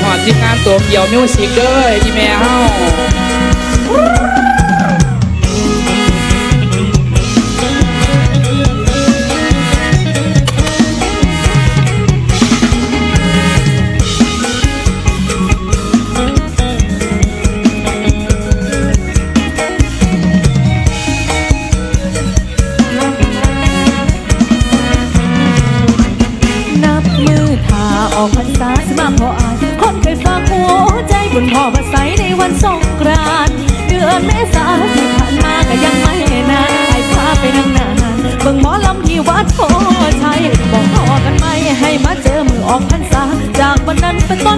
หอดทีมงานตัวเกี่ยวมิวสิกเด้ออีแม่เฮานับมือทาออกพรรษาสมาพออา ยคนเคยฝากหัวใจบนพ่อมาใสในวันสงกรานต์เดือนเมษาที่ผ่านมาก็ยังไม่นานไอ้พาไปนั่งนานเบิ่งหมอลำที่วัดโพชัยบอกพอกันไหมให้มาเจอมือออกพรรษาจากวันนั้นเป็นต้น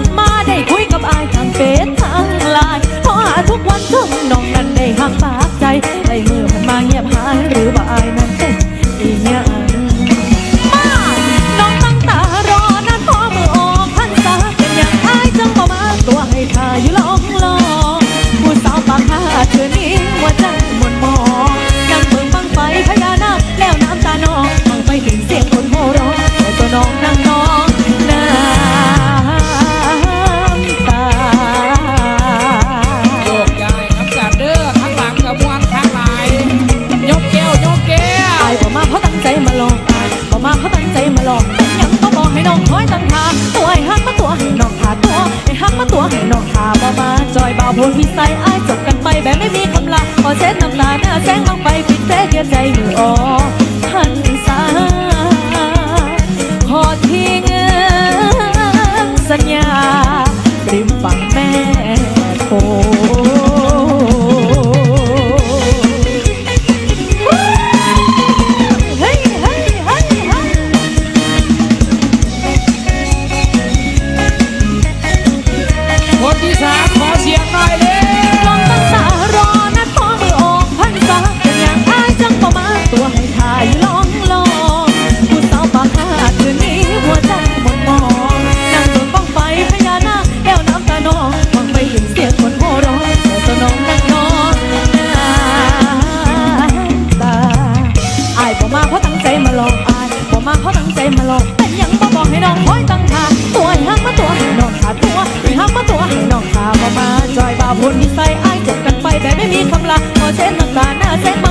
ให้น้องคอยตั้งทาตัวให้หักมาตัวให้น้องทาตัวให้หักมาตัวให้น้องทาบ่มาจอยบ่าวพูนวิสัยอายจบกันไปแบบไม่มีคำลาขอเช็ดน้ำตาหน้าแสงลงไปปิดเสียเดียใจมือออ ที่สามขอเสียงหน่อยเร็ลองตั้งตารอนัดพอมือออกพันษาเป็นอย่างอายจังบ่มาตัวให้ทายลองลองผู้สาวปากหาดคืนนี้หัวใจหมดมองนั่งเบิ่งบ้องไฟพญานาคแก้วน้ำตานองฟังไปถึงเสียงคนโห่ร้องแต่ตัวน้องนั่งนอนน้ำตาอายบ่มาเพราะตั้งใจมาลองอายบ่มาเพราะตั้งใจมาลองเป็นหยังบ่บอกให้น้องคอยตั้งทาตัวให้หักมาตัวให้ จอยบ่าพนิสัยอายจบกันไปแบบไม่มีคำลาขอเช็ดน้ำตาหน้าแสงบางไฟปิดเสียใจมือออกพ